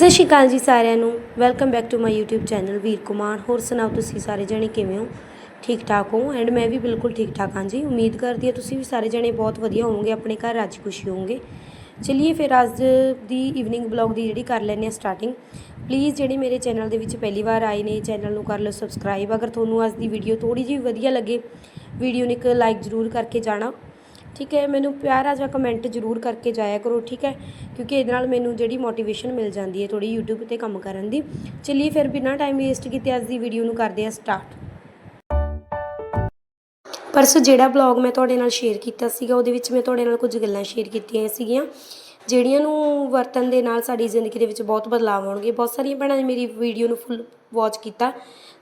ਸਤਿ ਸ਼੍ਰੀ ਅਕਾਲ ਜੀ ਸਾਰਿਆਂ ਨੂੰ। Welcome back to my YouTube channel Veer Kumar. ਹੋਰ ਸੁਣਾਓ ਤੁਸੀਂ ਸਾਰੇ ਜਣੇ ਕਿਵੇਂ ਹੋ? ਠੀਕ ਠਾਕ ਹੋ? ਐਂਡ ਮੈਂ ਵੀ ਬਿਲਕੁਲ ਠੀਕ ਠਾਕ ਹਾਂ ਜੀ। ਉਮੀਦ ਕਰਦੀ ਹਾਂ ਤੁਸੀਂ ਵੀ ਸਾਰੇ ਜਣੇ ਬਹੁਤ ਵਧੀਆ ਹੋਵੋਗੇ, ਆਪਣੇ ਘਰ ਰਾਜੀ ਖੁਸ਼ੀ ਹੋਵੋਗੇ। ਚਲਿਏ ਫਿਰ ਅੱਜ ਦੀ ਈਵਨਿੰਗ ਬਲੌਗ ਦੀ ਜਿਹੜੀ ਕਰ ਲੈਂਦੇ ਹਾਂ ਸਟਾਰਟਿੰਗ ਪਲੀਜ਼ ਜਿਹੜੇ ਮੇਰੇ ਚੈਨਲ ਦੇ ਵਿੱਚ ਪਹਿਲੀ ਵਾਰ ਆਏ ਨੇ ਚੈਨਲ ਨੂੰ ਕਰ ਲਓ ਸਬਸਕ੍ਰਾਈਬ ਅਗਰ ਤੁਹਾਨੂੰ ਅੱਜ ਦੀ ਵੀਡੀਓ ਥੋੜੀ ਜਿਹੀ ਵਧੀਆ ਲੱਗੇ ਵੀਡੀਓ ਨੂੰ ਇੱਕ ਲਾਈਕ ਜ਼ਰੂਰ ਕਰਕੇ ਜਾਣਾ। ਠੀਕ ਹੈ, ਮੈਨੂੰ ਪਿਆਰਾ ਜਿਹਾ ਕਮੈਂਟ ਜ਼ਰੂਰ ਕਰਕੇ ਜਾਇਆ ਕਰੋ, ਠੀਕ ਹੈ, ਕਿਉਂਕਿ ਇਹਦੇ ਨਾਲ ਮੈਨੂੰ ਜਿਹੜੀ ਮੋਟੀਵੇਸ਼ਨ ਮਿਲ ਜਾਂਦੀ ਹੈ ਥੋੜੀ YouTube ਤੇ ਕੰਮ ਕਰਨ ਦੀ। ਚਲਿਏ ਫਿਰ ਬਿਨਾਂ ਟਾਈਮ ਵੇਸਟ ਕੀਤੇ ਅੱਜ ਦੀ ਵੀਡੀਓ ਨੂੰ ਕਰਦੇ ਹਾਂ ਸਟਾਰਟ ਪਰਸੋਂ ਜਿਹੜਾ ਬਲੌਗ ਮੈਂ ਤੁਹਾਡੇ ਨਾਲ ਸ਼ੇਅਰ ਕੀਤਾ ਸੀਗਾ, ਉਹਦੇ ਵਿੱਚ ਮੈਂ ਤੁਹਾਡੇ ਨਾਲ ਕੁਝ ਗੱਲਾਂ ਸ਼ੇਅਰ ਕੀਤੀਆਂ ਸੀਗੀਆਂ, ਜਿਹੜੀਆਂ ਨੂੰ ਵਰਤਨ ਦੇ ਨਾਲ ਸਾਡੀ ਜ਼ਿੰਦਗੀ ਦੇ ਵਿੱਚ ਬਹੁਤ ਬਦਲਾਅ ਆਉਣਗੇ। ਬਹੁਤ ਸਾਰੀਆਂ ਭੈਣਾਂ ਨੇ ਮੇਰੀ ਵੀਡੀਓ ਨੂੰ ਫੁੱਲ ਵਾਚ ਕੀਤਾ।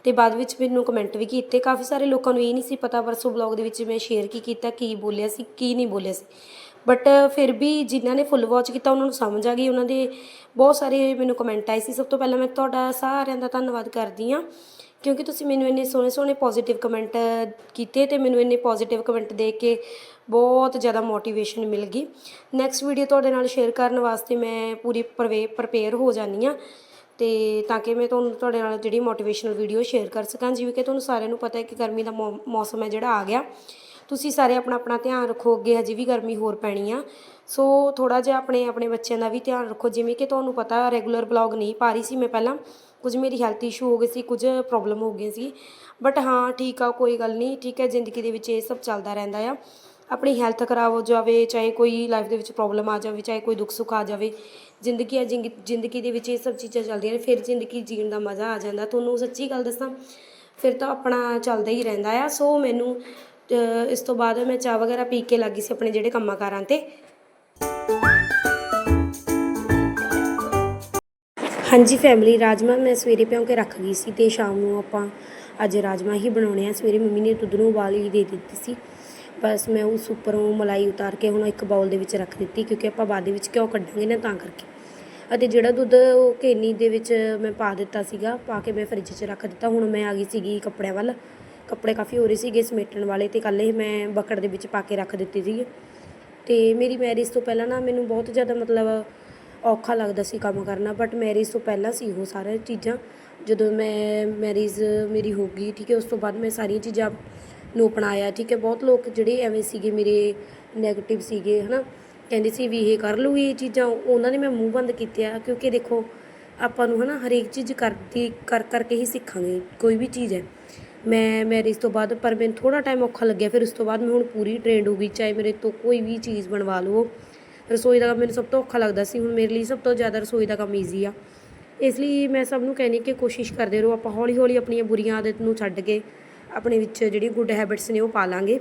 ਤੇ ਬਾਅਦ ਵਿੱਚ ਮੈਨੂੰ ਕਮੈਂਟ ਵੀ ਕੀਤੇ। ਕਾਫੀ ਸਾਰੇ ਲੋਕਾਂ ਨੂੰ ਇਹ ਨਹੀਂ ਸੀ ਪਤਾ, ਪਰਸੋਂ ਬਲੌਗ ਦੇ ਵਿੱਚ ਮੈਂ ਸ਼ੇਅਰ ਕੀ ਕੀਤਾ, ਕੀ ਬੋਲਿਆ ਸੀ, ਕੀ ਨਹੀਂ ਬੋਲਿਆ ਸੀ। ਬਟ ਫਿਰ ਵੀ ਜਿਨ੍ਹਾਂ ਨੇ ਫੁੱਲ ਵਾਚ ਕੀਤਾ, ਉਹਨਾਂ ਨੂੰ ਸਮਝ ਆ ਗਈ, ਉਹਨਾਂ ਦੇ ਬਹੁਤ ਸਾਰੇ ਮੈਨੂੰ ਕਮੈਂਟ ਆਏ ਸੀ। ਸਭ ਤੋਂ ਪਹਿਲਾਂ ਮੈਂ ਤੁਹਾਡਾ ਸਾਰਿਆਂ ਦਾ ਧੰਨਵਾਦ ਕਰਦੀ ਹਾਂ, ਕਿਉਂਕਿ ਤੁਸੀਂ ਮੈਨੂੰ ਇੰਨੇ ਸੋਹਣੇ ਸੋਹਣੇ ਪੋਜ਼ਿਟਿਵ ਕਮੈਂਟ ਕੀਤੇ ਤੇ ਮੈਨੂੰ ਇੰਨੇ ਪੋਜ਼ਿਟਿਵ ਕਮੈਂਟ ਦੇਖ ਕੇ ਬਹੁਤ ਜ਼ਿਆਦਾ ਮੋਟੀਵੇਸ਼ਨ ਮਿਲ ਗਈ। ਨੈਕਸਟ ਵੀਡੀਓ ਤੁਹਾਡੇ ਨਾਲ ਸ਼ੇਅਰ ਕਰਨ ਵਾਸਤੇ ਮੈਂ ਪੂਰੀ ਪ੍ਰਵੇ ਪ੍ਰਪੇਅਰ ਹੋ ਜਾਨੀ ਆ ਤੇ ਤਾਂ ਕਿ ਮੈਂ ਤੁਹਾਨੂੰ ਤੁਹਾਡੇ ਨਾਲ ਜਿਹੜੀ ਮੋਟੀਵੇਸ਼ਨਲ ਵੀਡੀਓ ਸ਼ੇਅਰ ਕਰ ਸਕਾਂ, ਜਿਵੇਂ ਕਿ ਤੁਹਾਨੂੰ ਸਾਰਿਆਂ ਨੂੰ ਪਤਾ ਹੈ ਕਿ ਗਰਮੀ ਦਾ ਮੌਸਮ ਹੈ ਜਿਹੜਾ ਆ ਗਿਆ। ਤੁਸੀਂ ਸਾਰੇ ਆਪਣਾ ਆਪਣਾ ਧਿਆਨ ਰੱਖੋ, ਅੱਗੇ ਹਜੇ ਵੀ ਗਰਮੀ ਹੋਰ ਪੈਣੀ ਆ। ਸੋ ਥੋੜਾ ਜਿਹਾ ਆਪਣੇ ਆਪਣੇ ਬੱਚਿਆਂ ਦਾ ਵੀ ਧਿਆਨ ਰੱਖੋ, ਜਿਵੇਂ ਕਿ ਤੁਹਾਨੂੰ ਪਤਾ ਰੈਗੂਲਰ ਬਲੌਗ ਨਹੀਂ ਪਾ ਰਹੀ ਸੀ ਮੈਂ ਪਹਿਲਾਂ। ਕੁਝ ਮੇਰੀ ਹੈਲਥ ਇਸ਼ੂ ਹੋ ਗਏ ਸੀ, ਕੁਝ ਪ੍ਰੋਬਲਮ ਹੋ ਗਈ ਸੀ। ਬਟ ਹਾਂ, ਠੀਕ ਆ, ਕੋਈ ਗੱਲ ਨਹੀਂ, ਠੀਕ ਹੈ, ਜ਼ਿੰਦਗੀ ਦੇ ਵਿੱਚ ਇਹ ਸਭ ਚੱਲਦਾ ਰਹਿੰਦਾ ਆ। ਆਪਣੀ ਹੈਲਥ ਖਰਾਬ ਹੋ ਜਾਵੇ, ਚਾਹੇ ਕੋਈ ਲਾਈਫ ਦੇ ਵਿੱਚ ਪ੍ਰੋਬਲਮ ਆ ਜਾਵੇ, ਚਾਹੇ ਕੋਈ ਦੁੱਖ ਸੁੱਖ ਆ ਜਾਵੇ ਜ਼ਿੰਦਗੀ ਆ ਜ਼ਿੰਦਗੀ ਦੇ ਵਿੱਚ ਇਹ ਸਭ ਚੀਜ਼ਾਂ ਚੱਲਦੀਆਂ ਨੇ, ਫਿਰ ਜ਼ਿੰਦਗੀ ਜੀਣ ਦਾ ਮਜ਼ਾ ਆ ਜਾਂਦਾ। ਤੁਹਾਨੂੰ ਸੱਚੀ ਗੱਲ ਦੱਸਾਂ, ਫਿਰ ਤਾਂ ਆਪਣਾ ਚੱਲਦਾ ਹੀ ਰਹਿੰਦਾ ਆ। ਸੋ ਮੈਨੂੰ ਇਸ ਤੋਂ ਬਾਅਦ ਮੈਂ ਚਾਹ ਵਗੈਰਾ ਪੀ ਕੇ ਲੱਗੀ ਸੀ ਆਪਣੇ ਜਿਹੜੇ ਕੰਮਾਂ ਕਾਰਾਂ ਤੇ। ਹਾਂਜੀ ਫੈਮਿਲੀ ਰਾਜਮਾ ਮੈਂ ਸਵੇਰੇ ਭਿਉਂ ਕੇ ਰੱਖ ਗਈ ਸੀ ਤੇ ਸ਼ਾਮ ਨੂੰ ਆਪਾਂ ਅੱਜ ਰਾਜਮਾ ਹੀ ਬਣਾਉਣੇ ਆ। ਸਵੇਰੇ ਮੰਮੀ ਨੇ ਦੁੱਧ ਨੂੰ ਉਬਾਲ ਹੀ ਦੇ ਦਿੱਤੀ ਸੀ। ਬਸ ਮੈਂ ਉਸ ਉੱਪਰੋਂ ਮਲਾਈ ਉਤਾਰ ਕੇ ਹੁਣ ਇੱਕ ਬਾਉਲ ਦੇ ਵਿੱਚ ਰੱਖ ਦਿੱਤੀ, ਕਿਉਂਕਿ ਆਪਾਂ ਬਾਅਦ ਦੇ ਵਿੱਚ ਘਿਓ ਕੱਢਾਂਗੇ ਨਾ ਤਾਂ ਕਰਕੇ। ਅਤੇ ਜਿਹੜਾ ਦੁੱਧ ਉਹ ਕੇਨੀ ਦੇ ਵਿੱਚ ਮੈਂ ਪਾ ਦਿੱਤਾ ਸੀਗਾ, ਪਾ ਕੇ ਮੈਂ ਫਰਿੱਜ 'ਚ ਰੱਖ ਦਿੱਤਾ, ਹੁਣ ਮੈਂ ਆ ਗਈ ਸੀਗੀ ਕੱਪੜਿਆਂ ਵੱਲ। ਕੱਪੜੇ ਕਾਫੀ ਹੋ ਰਹੇ ਸੀਗੇ ਸਮੇਟਣ ਵਾਲੇ ਤੇ ਕੱਲ੍ਹ ਇਹ ਮੈਂ ਬੱਕਟ ਦੇ ਵਿੱਚ ਪਾ ਕੇ ਰੱਖ ਦਿੱਤੀ ਸੀਗੀ। ਤੇ ਮੇਰੀ ਮੈਰਿਜ ਤੋਂ ਪਹਿਲਾਂ ਨਾ ਮੈਨੂੰ ਬਹੁਤ ਜ਼ਿਆਦਾ ਮਤਲਬ ਔਖਾ ਲੱਗਦਾ ਸੀ ਕੰਮ ਕਰਨਾ ਬਟ ਮੈਰਿਜ ਤੋਂ ਪਹਿਲਾਂ ਸੀ ਉਹ ਸਾਰੀਆਂ ਚੀਜ਼ਾਂ। ਜਦੋਂ ਮੈਂ ਮੈਰਿਜ ਮੇਰੀ ਹੋ ਗਈ, ਠੀਕ ਹੈ, ਉਸ ਤੋਂ ਬਾਅਦ ਮੈਂ ਸਾਰੀਆਂ ਚੀਜ਼ਾਂ ਨੂੰ ਅਪਣਾਇਆ, ਠੀਕ ਹੈ, ਬਹੁਤ ਲੋਕ ਜਿਹੜੇ ਐਵੇਂ ਸੀਗੇ ਮੇਰੇ 네ਗੇਟਿਵ ਸੀਗੇ, ਹਨਾ, ਕਹਿੰਦੇ ਸੀ ਵੀ ਇਹ ਕਰ ਲੂਗੀ ਇਹ ਚੀਜ਼ਾਂ, ਉਹਨਾਂ ਨੇ ਮੈਂ ਮੂੰਹ ਬੰਦ ਕੀਤੇ ਕਿਉਂਕਿ ਦੇਖੋ ਆਪਾਂ ਨੂੰ, ਹਨਾ, ਹਰੇਕ ਚੀਜ਼ ਕਰਦੀ, ਕਰ, ਕਰਕੇ ਹੀ ਸਿੱਖਾਂਗੇ, ਕੋਈ ਵੀ ਚੀਜ਼ ਹੈ। ਮੈਂ ਮੈਰਿਜ ਤੋਂ ਬਾਅਦ, ਪਰ ਮੈਨੂੰ ਥੋੜਾ ਟਾਈਮ ਔਖਾ ਲੱਗਿਆ, ਫਿਰ ਉਸ ਤੋਂ ਬਾਅਦ ਮੈਂ ਹੁਣ ਪੂਰੀ ਟ੍ਰੇਨਡ ਹੋ ਗਈ, ਚਾਹੇ ਮੇਰੇ ਤੋਂ ਕੋਈ ਵੀ ਚੀਜ਼ ਬਣਵਾ ਲਓ। ਰਸੋਈ ਦਾ ਕੰਮ ਮੈਨੂੰ ਸਭ ਤੋਂ ਔਖਾ ਲੱਗਦਾ ਸੀ, ਹੁਣ ਮੇਰੇ ਲਈ ਸਭ ਤੋਂ ਜ਼ਿਆਦਾ ਰਸੋਈ ਦਾ ਕੰਮ ਈਜ਼ੀ ਆ। ਇਸ ਲਈ ਮੈਂ ਸਭ ਨੂੰ ਕਹਿੰਦੀ ਕਿ ਕੋਸ਼ਿਸ਼ ਕਰਦੇ ਰਹੋ, ਆਪਾਂ ਹੌਲੀ ਹੌਲੀ ਆਪਣੀਆਂ ਬੁਰੀਆਂ ਆਦਤ ਨੂੰ ਛੱਡ ਕੇ ਆਪਣੇ ਵਿੱਚ ਜਿਹੜੀ ਗੁੱਡ ਹੈਬਿਟਸ ਨੇ ਉਹ ਪਾ ਲਾਂਗੇ।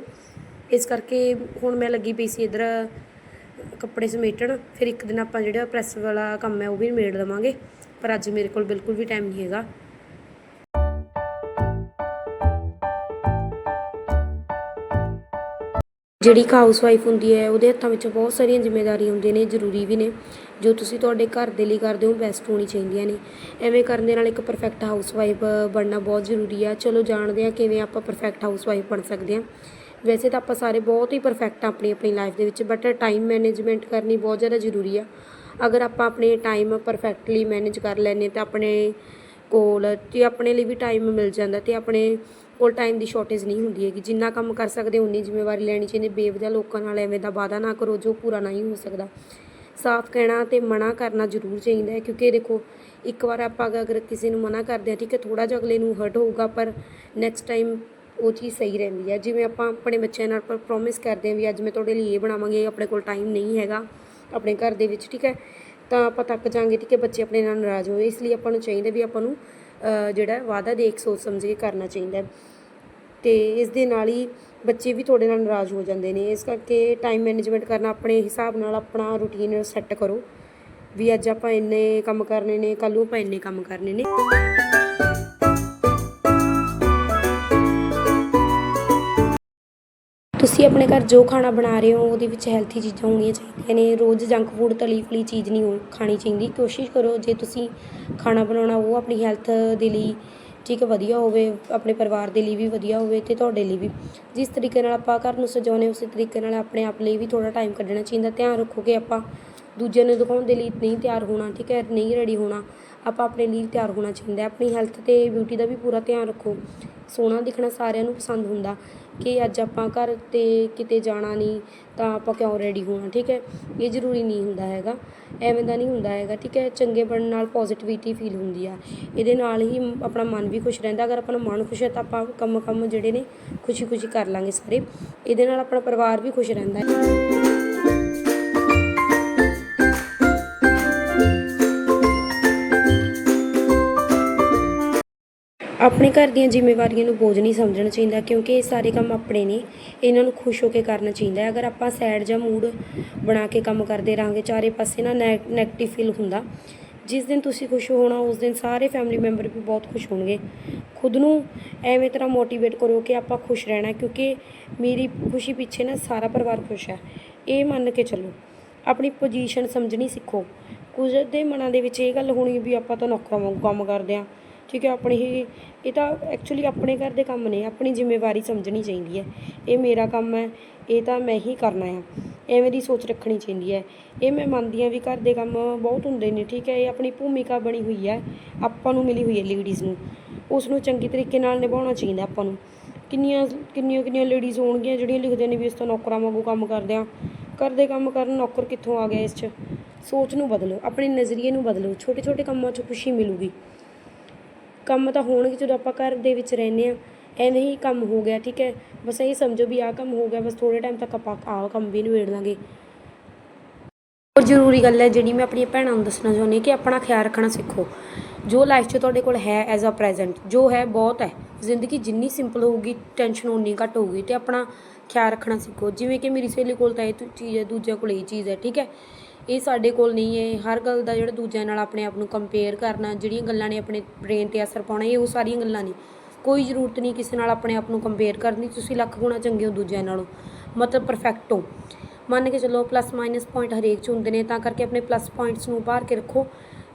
ਇਸ ਕਰਕੇ ਹੁਣ ਮੈਂ ਲੱਗੀ ਪਈ ਸੀ ਇਧਰ ਕੱਪੜੇ ਸਮੇਟਣ। ਫਿਰ ਇੱਕ ਦਿਨ ਆਪਾਂ ਜਿਹੜਾ ਪ੍ਰੈਸ ਵਾਲਾ ਕੰਮ ਹੈ ਉਹ ਵੀ ਮੇੜ ਲਵਾਂਗੇ। ਪਰ ਅੱਜ ਮੇਰੇ ਕੋਲ ਬਿਲਕੁਲ ਵੀ ਟਾਈਮ ਨਹੀਂ ਹੈਗਾ। ਜਿਹੜੀ ਇੱਕ ਹਾਊਸ ਵਾਈਫ ਹੁੰਦੀ ਹੈ, ਉਹਦੇ ਹੱਥਾਂ ਵਿੱਚ ਬਹੁਤ ਸਾਰੀਆਂ ਜ਼ਿੰਮੇਵਾਰੀਆਂ ਹੁੰਦੀਆਂ ਨੇ, ਜ਼ਰੂਰੀ ਵੀ ਨੇ। ਜੋ ਤੁਸੀਂ ਤੁਹਾਡੇ ਘਰ ਦੇ ਲਈ ਕਰਦੇ ਹੋ ਬੈਸਟ ਹੋਣੀ ਚਾਹੀਦੀਆਂ ਨੇ। ਐਵੇਂ ਕਰਨ ਦੇ ਨਾਲ ਇੱਕ ਪਰਫੈਕਟ ਹਾਊਸਵਾਈਫ ਬਣਨਾ ਬਹੁਤ ਜ਼ਰੂਰੀ ਆ। ਚਲੋ, ਜਾਣਦੇ ਆ ਕਿਵੇਂ ਆਪਾਂ ਪਰਫੈਕਟ ਹਾਊਸਵਾਈਫ ਬਣ ਸਕਦੇ ਆ। ਵੈਸੇ ਤਾਂ ਆਪਾਂ ਸਾਰੇ ਬਹੁਤ ਹੀ ਪਰਫੈਕਟ ਆ ਆਪਣੀ ਆਪਣੀ ਲਾਈਫ ਦੇ ਵਿੱਚ ਬਟ ਟਾਈਮ ਮੈਨੇਜਮੈਂਟ ਕਰਨੀ ਬਹੁਤ ਜ਼ਿਆਦਾ ਜ਼ਰੂਰੀ ਆ। ਅਗਰ ਆਪਾਂ ਆਪਣੇ ਟਾਈਮ ਪਰਫੈਕਟਲੀ ਮੈਨੇਜ ਕਰ ਲੈਨੇ ਤਾਂ ਆਪਣੇ ਕੋਲ ਤੇ ਆਪਣੇ ਲਈ ਵੀ ਟਾਈਮ ਮਿਲ ਜਾਂਦਾ, ਤੇ ਆਪਣੇ ਕੋਲ ਟਾਈਮ ਦੀ ਸ਼ਾਰਟੇਜ ਨਹੀਂ ਹੁੰਦੀ ਹੈਗੀ। ਜਿੰਨਾ ਕੰਮ ਕਰ ਸਕਦੇ ਉਨੀ ਜ਼ਿੰਮੇਵਾਰੀ ਲੈਣੀ ਚਾਹੀਦੀ। ਬੇਵਜਾ ਲੋਕਾਂ ਨਾਲ ਐਵੇਂ ਦਾ ਵਾਅਦਾ ਨਾ ਕਰੋ, ਜੋ ਪੂਰਾ ਨਹੀਂ ਹੋ ਸਕਦਾ। ਸਾਫ਼ ਕਹਿਣਾ ਤੇ ਮਨਾ ਕਰਨਾ ਜ਼ਰੂਰ ਚਾਹੀਦਾ ਹੈ, ਕਿਉਂਕਿ ਦੇਖੋ, ਇੱਕ ਵਾਰ ਆਪਾਂ ਅਗਰ ਕਿਸੇ ਨੂੰ ਮਨਾ ਕਰਦੇ ਹਾਂ, ਠੀਕ ਹੈ ਥੋੜਾ ਜਿਹਾ ਅਗਲੇ ਨੂੰ ਹਰਟ ਹੋਊਗਾ, ਪਰ ਨੈਕਸਟ ਟਾਈਮ ਉਹ ਚੀਜ਼ ਸਹੀ ਰਹਿੰਦੀ ਹੈ। ਜਿਵੇਂ ਆਪਾਂ ਆਪਣੇ ਬੱਚਿਆਂ ਨਾਲ ਪਰ ਪ੍ਰੋਮਿਸ ਕਰਦੇ ਹਾਂ ਵੀ ਅੱਜ ਮੈਂ ਤੁਹਾਡੇ ਲਈ ਇਹ ਬਣਾਵਾਂਗੇ ਆਪਣੇ ਕੋਲ ਟਾਈਮ ਨਹੀਂ ਹੈਗਾ, ਆਪਣੇ ਘਰ ਦੇ ਵਿੱਚ, ਠੀਕ ਹੈ, ਤਾਂ ਆਪਾਂ ਥੱਕ ਜਾਾਂਗੇ ਠੀਕ ਹੈ, ਬੱਚੇ ਆਪਣੇ ਨਾਲ ਨਾਰਾਜ਼ ਹੋਏ ਇਸ ਲਈ ਆਪਾਂ ਨੂੰ ਚਾਹੀਦਾ ਵੀ ਆਪਾਂ ਨੂੰ ਜਿਹੜਾ ਵਾਅਦਾ ਦੇਖ ਸੋਚ ਸਮਝ ਕੇ ਕਰਨਾ ਚਾਹੀਦਾ ਅਤੇ ਇਸ ਦੇ ਨਾਲ ਹੀ ਬੱਚੇ ਵੀ ਤੁਹਾਡੇ ਨਾਲ ਨਾਰਾਜ਼ ਹੋ ਜਾਂਦੇ ਨੇ। ਇਸ ਕਰਕੇ ਟਾਈਮ ਮੈਨੇਜਮੈਂਟ ਕਰਨਾ ਆਪਣੇ ਹਿਸਾਬ ਨਾਲ ਆਪਣਾ ਰੂਟੀਨ ਸੈੱਟ ਕਰੋ ਵੀ ਅੱਜ ਆਪਾਂ ਇੰਨੇ ਕੰਮ ਕਰਨੇ ਨੇ, ਕੱਲ੍ਹ ਨੂੰ ਆਪਾਂ ਇੰਨੇ ਕੰਮ ਕਰਨੇ ਨੇ। ਤੁਸੀਂ ਆਪਣੇ ਘਰ ਜੋ ਖਾਣਾ ਬਣਾ ਰਹੇ ਹੋ, ਉਹਦੇ ਵਿੱਚ ਹੈਲਥੀ ਚੀਜ਼ਾਂ ਹੋਣੀਆਂ ਚਾਹੀਦੀਆਂ ਨੇ। ਰੋਜ਼ ਜੰਕ ਫੂਡ ਤਲੀ ਫਲੀ ਚੀਜ਼ ਨਹੀਂ ਹੋ- ਖਾਣੀ ਚਾਹੀਦੀ। ਕੋਸ਼ਿਸ਼ ਕਰੋ, ਜੇ ਤੁਸੀਂ ਖਾਣਾ ਬਣਾਉਣਾ, ਉਹ ਆਪਣੀ ਹੈਲਥ ਦੇ ਲਈ ਠੀਕ ਹੈ, ਵਧੀਆ ਹੋਵੇ, ਆਪਣੇ ਪਰਿਵਾਰ ਦੇ ਲਈ ਵੀ ਵਧੀਆ ਹੋਵੇ ਤੇ ਤੁਹਾਡੇ ਲਈ ਵੀ। ਜਿਸ ਤਰੀਕੇ ਨਾਲ ਆਪਾਂ ਘਰ ਨੂੰ ਸਜਾਉਂਦੇ ਉਸੇ ਤਰੀਕੇ ਨਾਲ ਆਪਣੇ ਆਪ ਲਈ ਵੀ ਥੋੜਾ ਟਾਈਮ ਕੱਢਣਾ ਚਾਹੀਦਾ। ਧਿਆਨ ਰੱਖੋ ਕਿ ਆਪਾਂ ਦੂਜਿਆਂ ਨੂੰ ਦਿਖਾਉਣ ਦੇ ਲਈ ਨਹੀਂ ਤਿਆਰ ਹੋਣਾ, ਠੀਕ ਹੈ, ਨਹੀਂ ਰੈਡੀ ਹੋਣਾ। ਆਪਾਂ ਆਪਣੇ ਲਈ ਤਿਆਰ ਹੋਣਾ ਚਾਹੀਦਾ ਆਪਣੀ ਹੈਲਥ ਅਤੇ ਬਿਊਟੀ ਦਾ ਵੀ ਪੂਰਾ ਧਿਆਨ ਰੱਖੋ। ਸੋਹਣਾ ਦਿਖਣਾ ਸਾਰਿਆਂ ਨੂੰ ਪਸੰਦ ਹੁੰਦਾ ਕਿ ਅੱਜ ਆਪਾਂ ਘਰ ਤੇ ਕਿਤੇ ਜਾਣਾ ਨਹੀਂ, ਤਾਂ ਆਪਾਂ ਕਿਉਂ ਰੈਡੀ ਹੋਣਾ, ਠੀਕ ਹੈ? ਇਹ ਜ਼ਰੂਰੀ ਨਹੀਂ ਹੁੰਦਾ ਹੈਗਾ। ਐਵੇਂ ਦਾ ਨਹੀਂ ਹੁੰਦਾ ਹੈਗਾ, ਠੀਕ ਹੈ? ਚੰਗੇ ਬਣਨ ਨਾਲ ਪੋਜ਼ਿਟਿਵਿਟੀ ਫੀਲ ਹੁੰਦੀ ਆ। ਇਹਦੇ ਨਾਲ ਹੀ ਆਪਣਾ ਮਨ ਵੀ ਖੁਸ਼ ਰਹਿੰਦਾ। ਅਗਰ ਆਪਣਾ ਮਨ ਖੁਸ਼ ਹੈ ਤਾਂ ਆਪਾਂ ਕੰਮ ਕੰਮ ਜਿਹੜੇ ਨੇ ਖੁਸ਼ੀ ਖੁਸ਼ੀ ਕਰ ਲਾਂਗੇ ਸਾਰੇ। ਇਹਦੇ ਨਾਲ ਆਪਣਾ ਪਰਿਵਾਰ ਵੀ ਖੁਸ਼ ਰਹਿੰਦਾ ਹੈ। ਆਪਣੇ ਘਰ ਦੀਆਂ ਜ਼ਿੰਮੇਵਾਰੀਆਂ ਨੂੰ ਬੋਝ ਨਹੀਂ ਸਮਝਣਾ ਚਾਹੀਦਾ ਕਿਉਂਕਿ ਇਹ ਸਾਰੇ ਕੰਮ ਆਪਣੇ ਨੇ, ਇਹਨਾਂ ਨੂੰ ਖੁਸ਼ ਹੋ ਕੇ ਕਰਨਾ ਚਾਹੀਦਾ ਹੈ। ਅਗਰ ਆਪਾਂ ਸੈਡ ਜਾਂ ਮੂਡ ਬਣਾ ਕੇ ਕੰਮ ਕਰਦੇ ਰਹਾਂਗੇ, ਚਾਰੇ ਪਾਸੇ ਨਾ ਨੈਗੇਟਿਵ ਫੀਲ ਹੁੰਦਾ, ਜਿਸ ਦਿਨ ਤੁਸੀਂ ਖੁਸ਼ ਹੋਣਾ, ਉਸ ਦਿਨ ਸਾਰੇ ਫੈਮਿਲੀ ਮੈਂਬਰ ਵੀ ਬਹੁਤ ਖੁਸ਼ ਹੋਣਗੇ। ਖੁਦ ਨੂੰ ਐਵੇਂ ਤਰ੍ਹਾਂ ਮੋਟੀਵੇਟ ਕਰੋ ਕਿ ਆਪਾਂ ਖੁਸ਼ ਰਹਿਣਾ ਕਿਉਂਕਿ ਮੇਰੀ ਖੁਸ਼ੀ ਪਿੱਛੇ ਨਾ ਸਾਰਾ ਪਰਿਵਾਰ ਖੁਸ਼ ਹੈ। ਇਹ ਮੰਨ ਕੇ ਚੱਲੋ, ਆਪਣੀ ਪੋਜੀਸ਼ਨ ਸਮਝਣੀ ਸਿੱਖੋ। ਕੁਝ ਦੇ ਮਨਾਂ ਦੇ ਵਿੱਚ ਇਹ ਗੱਲ ਹੋਣੀ ਵੀ ਆਪਾਂ ਤਾਂ ਨੌਕਰਾਂ ਵਾਂਗੂ ਕੰਮ ਕਰਦੇ ਹਾਂ। ਠੀਕ ਹੈ, ਆਪਣੀ ਹੀ, ਇਹ ਤਾਂ ਐਕਚੁਅਲੀ ਆਪਣੇ ਘਰ ਦੇ ਕੰਮ ਨੇ, ਆਪਣੀ ਜ਼ਿੰਮੇਵਾਰੀ ਸਮਝਣੀ ਚਾਹੀਦੀ ਹੈ। ਇਹ ਮੇਰਾ ਕੰਮ ਹੈ, ਇਹ ਤਾਂ ਮੈਂ ਹੀ ਕਰਨਾ ਆ। ਐਵੇਂ ਦੀ ਸੋਚ ਰੱਖਣੀ ਚਾਹੀਦੀ ਹੈ। ਇਹ ਮੈਂ ਮੰਨਦੀ ਹਾਂ ਵੀ ਘਰ ਦੇ ਕੰਮ ਬਹੁਤ ਹੁੰਦੇ ਨੇ, ਠੀਕ ਹੈ, ਇਹ ਆਪਣੀ ਭੂਮਿਕਾ ਬਣੀ ਹੋਈ ਹੈ, ਆਪਾਂ ਨੂੰ ਮਿਲੀ ਹੋਈ ਹੈ ਲੇਡੀਜ਼ ਨੂੰ। ਉਸ ਨੂੰ ਚੰਗੇ ਤਰੀਕੇ ਨਾਲ ਨਿਭਾਉਣਾ ਚਾਹੀਦਾ ਆਪਾਂ ਨੂੰ। ਕਿੰਨੀਆਂ ਕਿੰਨੀਆਂ ਕਿੰਨੀਆਂ ਲੇਡੀਜ਼ ਹੋਣਗੀਆਂ ਜਿਹੜੀਆਂ ਲਿਖਦੇ ਨੇ ਵੀ ਇਸ ਤੋਂ ਨੌਕਰਾਂ ਵਾਂਗੂ ਕੰਮ ਕਰਦੇ ਆ। ਘਰ ਦੇ ਕੰਮ ਕਰਨ ਨੌਕਰ ਕਿੱਥੋਂ ਆ ਗਿਆ ਇਸ 'ਚ? ਸੋਚ ਨੂੰ ਬਦਲੋ, ਆਪਣੇ ਨਜ਼ਰੀਏ ਨੂੰ ਬਦਲੋ। ਛੋਟੇ ਛੋਟੇ ਕੰਮਾਂ 'ਚ ਖੁਸ਼ੀ ਮਿਲੂਗੀ। ਕੰਮ ਤਾਂ ਹੋਣਗੇ ਜਦੋਂ ਆਪਾਂ ਘਰ ਦੇ ਵਿੱਚ ਰਹਿੰਦੇ ਆ ਐਵੇਂ ਹੀ ਕੰਮ ਹੋ ਗਿਆ, ਠੀਕ ਹੈ। ਬਸ ਇਹ ਸਮਝੋ ਵੀ ਆਹ ਕੰਮ ਹੋ ਗਿਆ, ਬਸ ਥੋੜੇ ਟਾਈਮ ਤੱਕ ਆਪਾਂ ਆਹ ਕੰਮ ਵੀ ਨਿਬੇੜ ਲਾਂਗੇ। ਹੋਰ ਜ਼ਰੂਰੀ ਗੱਲ ਹੈ ਜਿਹੜੀ ਮੈਂ ਆਪਣੀਆਂ ਭੈਣਾਂ ਨੂੰ ਦੱਸਣਾ ਚਾਹੁੰਦੀ ਹਾਂ ਕਿ ਆਪਣਾ ਖਿਆਲ ਰੱਖਣਾ ਸਿੱਖੋ। ਜੋ ਲਾਈਫ 'ਚ ਤੁਹਾਡੇ ਕੋਲ ਹੈ ਐਜ਼ ਅ ਪ੍ਰੈਜ਼ੈਂਟ ਜੋ ਹੈ ਬਹੁਤ ਹੈ। ਜ਼ਿੰਦਗੀ ਜਿੰਨੀ ਸਿੰਪਲ ਹੋਊਗੀ ਟੈਨਸ਼ਨ ਉਨੀ ਘੱਟ ਹੋਊਗੀ ਤੇ ਆਪਣਾ ਖਿਆਲ ਰੱਖਣਾ ਸਿੱਖੋ। ਜਿਵੇਂ ਕਿ ਮੇਰੀ ਸਹੇਲੀ ਕੋਲ ਤਾਂ ਇਹ ਚੀਜ਼ ਹੈ, ਦੂਜਿਆਂ ਕੋਲ ਇਹ ਚੀਜ਼ ਹੈ, ਠੀਕ ਹੈ। ਇਹ ਸਾਡੇ ਕੋਲ ਨਹੀਂ ਹੈ। ਹਰ ਗੱਲ ਦਾ ਜਿਹੜਾ ਦੂਜਿਆਂ ਨਾਲ ਆਪਣੇ ਆਪ ਨੂੰ ਕੰਪੇਅਰ ਕਰਨਾ, ਜਿਹੜੀਆਂ ਗੱਲਾਂ ਨੇ ਆਪਣੇ ਬ੍ਰੇਨ ਤੇ ਅਸਰ ਪਾਉਣਾ, ਇਹ ਉਹ ਸਾਰੀਆਂ ਗੱਲਾਂ ਨੇ। ਕੋਈ ਜ਼ਰੂਰਤ ਨਹੀਂ ਕਿਸੇ ਨਾਲ ਆਪਣੇ ਆਪ ਨੂੰ ਕੰਪੇਅਰ ਕਰਨ ਦੀ। ਤੁਸੀਂ ਲੱਖ ਗੁਣਾ ਚੰਗੇ ਹੋ ਦੂਜਿਆਂ ਨਾਲੋਂ। ਮਤਲਬ ਪਰਫੈਕਟ ਹੋ। ਮੰਨ ਕੇ ਚੱਲੋ ਪਲੱਸ ਮਾਈਨਸ ਪੁਆਇੰਟ ਹਰੇਕ 'ਚ ਹੁੰਦੇ ਨੇ, ਤਾਂ ਕਰਕੇ ਆਪਣੇ ਪਲੱਸ ਪੁਆਇੰਟਸ ਨੂੰ ਉਭਾਰ ਕੇ ਰੱਖੋ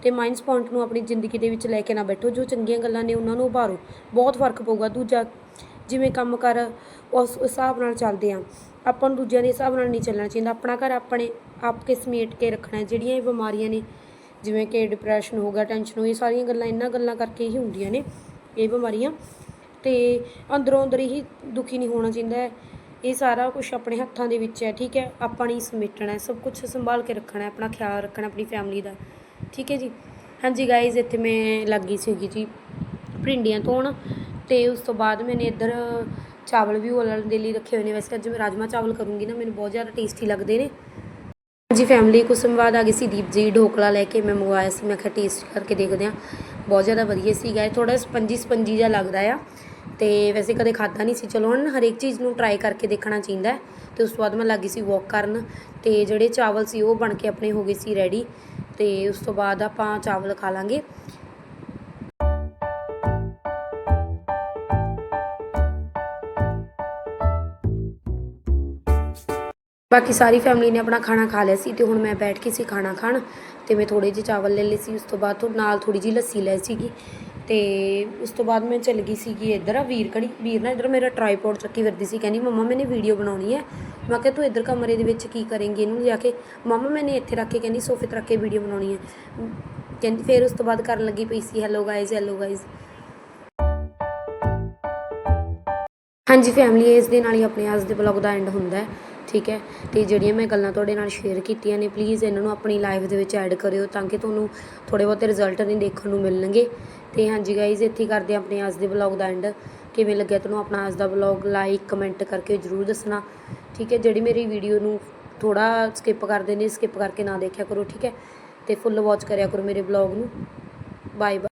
ਤੇ ਮਾਈਨਸ ਪੁਆਇੰਟ ਨੂੰ ਆਪਣੀ ਜ਼ਿੰਦਗੀ ਦੇ ਵਿੱਚ ਲੈ ਕੇ ਨਾ ਬੈਠੋ। ਜੋ ਚੰਗੀਆਂ ਗੱਲਾਂ ਨੇ ਉਹਨਾਂ ਨੂੰ ਉਭਾਰੋ। ਬਹੁਤ ਫ਼ਰਕ ਪਊਗਾ। ਦੂਜਾ ਜਿਵੇਂ ਕੰਮ ਕਰ, ਉਸ ਹਿਸਾਬ ਨਾਲ ਚੱਲਦੇ ਆ ਆਪਾਂ ਨੂੰ ਦੂਜਿਆਂ ਦੇ ਹਿਸਾਬ ਨਾਲ ਨਹੀਂ ਚੱਲਣਾ ਚਾਹੀਦਾ। ਆਪਣਾ ਘਰ ਆਪਣੇ ਆਪ ਕੇ ਸਮੇਟ ਕੇ ਰੱਖਣਾ ਜਿਹੜੀਆਂ ਇਹ ਬਿਮਾਰੀਆਂ ਨੇ, ਜਿਵੇਂ ਕਿ ਡਿਪਰੈਸ਼ਨ ਹੋ ਗਿਆ ਟੈਨਸ਼ਨ ਗਈ ਸਾਰੀਆਂ ਗੱਲਾਂ, ਇਹਨਾਂ ਗੱਲਾਂ ਕਰਕੇ ਹੀ ਹੁੰਦੀਆਂ ਨੇ ਇਹ ਬਿਮਾਰੀਆਂ। ਤੇ ਅੰਦਰੋਂ ਅੰਦਰ ਹੀ ਦੁਖੀ ਨਹੀਂ ਹੋਣਾ ਚਾਹੀਦਾ ਇਹ ਸਾਰਾ ਕੁਝ ਆਪਣੇ ਹੱਥਾਂ ਦੇ ਵਿੱਚ ਹੈ, ਠੀਕ ਹੈ? ਆਪਾਂ ਨੇ ਸਮੇਟਣਾ ਹੈ। ਸਭ ਕੁਝ ਸੰਭਾਲ ਕੇ ਰੱਖਣਾ ਹੈ, ਆਪਣਾ ਖਿਆਲ ਰੱਖਣਾ ਆਪਣੀ ਫੈਮਿਲੀ ਦਾ। ਠੀਕ ਹੈ ਜੀ? ਹਾਂਜੀ ਗਾਇਜ਼ ਇੱਥੇ ਮੈਂ ਲੱਗੀ ਸੀਗੀ ਜੀ, ਭਿੰਡੀਆਂ ਧੋਣ। ਅਤੇ ਉਸ ਤੋਂ ਬਾਅਦ ਮੈਨੇ ਇੱਧਰ ਚਾਵਲ ਵੀ ਉਬਲਣ ਦੇ ਲਈ ਰੱਖੇ ਹੋਏ ਨੇ। ਵੈਸੇ ਅੱਜ ਮੈਂ ਰਾਜਮਾ ਚਾਵਲ ਕਰੂੰਗੀ ਨਾ, ਮੈਨੂੰ ਬਹੁਤ ਜ਼ਿਆਦਾ ਟੇਸਟੀ ਲੱਗਦੇ ਨੇ। ਜੀ ਫੈਮਿਲੀ ਕੁਛ ਆ ਗਈ ਸੀ ਦੀਪ ਜੀ ਢੋਕਲਾ ਲੈ ਕੇ, ਮੈਂ ਮੰਗਵਾਇਆ ਸੀ, ਮੈਂ ਕਿਹਾ ਟੇਸਟ ਕਰਕੇ ਦੇਖਦੇ ਆ ਬਹੁਤ ਜ਼ਿਆਦਾ ਵਧੀਆ ਸੀਗਾ, ਇਹ ਥੋੜਾ ਸਪੰਜੀ ਸਪੰਜੀ ਜਿਹਾ ਲੱਗਦਾ ਆ। ਤੇ ਵੈਸੇ ਕਦੇ ਖਾਦਾ ਨਹੀਂ ਸੀ। ਚਲੋ ਹੁਣ ਹਰੇਕ ਚੀਜ਼ ਨੂੰ ਟਰਾਈ ਕਰਕੇ ਦੇਖਣਾ ਚਾਹੀਦਾ ਹੈ। ਤੇ ਉਸ ਤੋਂ ਬਾਅਦ ਮੈਂ ਲੱਗੀ ਸੀ ਵਾਕ ਕਰਨ। ਤੇ ਜਿਹੜੇ ਚਾਵਲ ਸੀ ਉਹ ਬਣ ਕੇ ਆਪਣੇ ਹੋ ਗਏ ਸੀ ਰੈਡੀ ਤੇ ਉਸ ਤੋਂ ਬਾਅਦ ਆਪਾਂ ਚਾਵਲ ਖਾ ਲਾਂਗੇ। ਬਾਕੀ ਸਾਰੀ ਫੈਮਿਲੀ ਨੇ ਆਪਣਾ ਖਾਣਾ ਖਾ ਲਿਆ ਸੀ ਤੇ ਹੁਣ ਮੈਂ ਬੈਠ ਕੇ ਸੀ ਖਾਣਾ ਖਾਣ ਤੇ ਮੈਂ ਥੋੜੇ ਜਿਹੇ ਚਾਵਲ ਲੈ ਲਏ ਸੀ, ਉਸ ਤੋਂ ਬਾਅਦ ਤੋਂ ਨਾਲ ਥੋੜੀ ਜਿਹੀ ਲੱਸੀ ਲੈ ਸੀਗੀ ਤੇ ਉਸ ਤੋਂ ਬਾਅਦ ਮੈਂ ਚੱਲ ਗਈ ਸੀਗੀ ਇੱਧਰ ਆ ਵੀਰ ਕੜੀ ਵੀਰ ਨਾ ਇੱਧਰ ਮੇਰਾ ਟ੍ਰਾਈਪੋਡ ਚੱਕੀ ਫਿਰਦੀ ਸੀ, ਕਹਿੰਦੀ ਮੰਮਾ ਮੈਨੇ ਵੀਡੀਓ ਬਣਾਉਣੀ ਹੈ। ਮੈਂ ਕਿਹਾ ਤੂੰ ਇੱਧਰ ਕਮਰੇ ਦੇ ਵਿੱਚ ਕੀ ਕਰੇਂਗੀ? ਇਹਨੂੰ ਲਿਆ ਕੇ ਮੰਮਾ ਮੈਨੇ ਇੱਥੇ ਰੱਖ ਕੇ ਕਹਿੰਦੀ ਸੋਫੇ ਤੇ ਰੱਖ ਕੇ ਵੀਡੀਓ ਬਣਾਉਣੀ ਹੈ। ਕਹਿੰਦੀ ਫਿਰ ਉਸ ਤੋਂ ਬਾਅਦ ਕਰਨ ਲੱਗੀ ਪਈ ਸੀ ਹੈਲੋ ਗਾਇਜ਼ ਹੈਲੋ ਗਾਇਜ਼ ਹਾਂਜੀ ਫੈਮਿਲੀ ਇਸ ਦੇ ਨਾਲ ਹੀ ਆਪਣੇ ਅੱਜ ਦੇ ਬਲੌਗ ਦਾ ਐਂਡ ਹੁੰਦਾ ਹੈ। ਠੀਕ ਹੈ? ਤੇ ਜਿਹੜੀਆਂ ਮੈਂ ਗੱਲਾਂ ਤੁਹਾਡੇ ਨਾਲ ਸ਼ੇਅਰ ਕੀਤੀਆਂ ਨੇ ਪਲੀਜ਼ ਇਹਨਾਂ ਨੂੰ ਆਪਣੀ ਲਾਈਫ ਦੇ ਵਿੱਚ ਐਡ ਕਰਿਓ ਤਾਂ ਕਿ ਤੁਹਾਨੂੰ ਥੋੜੇ ਬਹੁਤੇ ਰਿਜ਼ਲਟ ਨਹੀਂ ਦੇਖਣ ਨੂੰ ਮਿਲਣਗੇ। ਤੇ ਹਾਂਜੀ ਗਾਈਜ਼ ਇੱਥੇ ਕਰਦੇ ਹਾਂ ਆਪਣੇ ਅੱਜ ਦੇ ਬਲੌਗ ਦਾ ਐਂਡ ਕਿਵੇਂ ਲੱਗਿਆ ਤੁਹਾਨੂੰ ਆਪਣਾ ਅੱਜ ਦਾ ਬਲੌਗ ਲਾਈਕ ਕਮੈਂਟ ਕਰਕੇ ਜਰੂਰ ਦੱਸਣਾ। ਠੀਕ ਹੈ? ਜਿਹੜੀ ਮੇਰੀ ਵੀਡੀਓ ਨੂੰ ਥੋੜਾ ਸਕਿਪ ਕਰਦੇ ਨੇ ਸਕਿਪ ਕਰਕੇ ਨਾ ਦੇਖਿਆ ਕਰੋ, ਠੀਕ ਹੈ? ਤੇ ਫੁੱਲ ਵਾਚ ਕਰਿਆ ਕਰੋ ਮੇਰੇ ਬਲੌਗ ਨੂੰ। Bye bye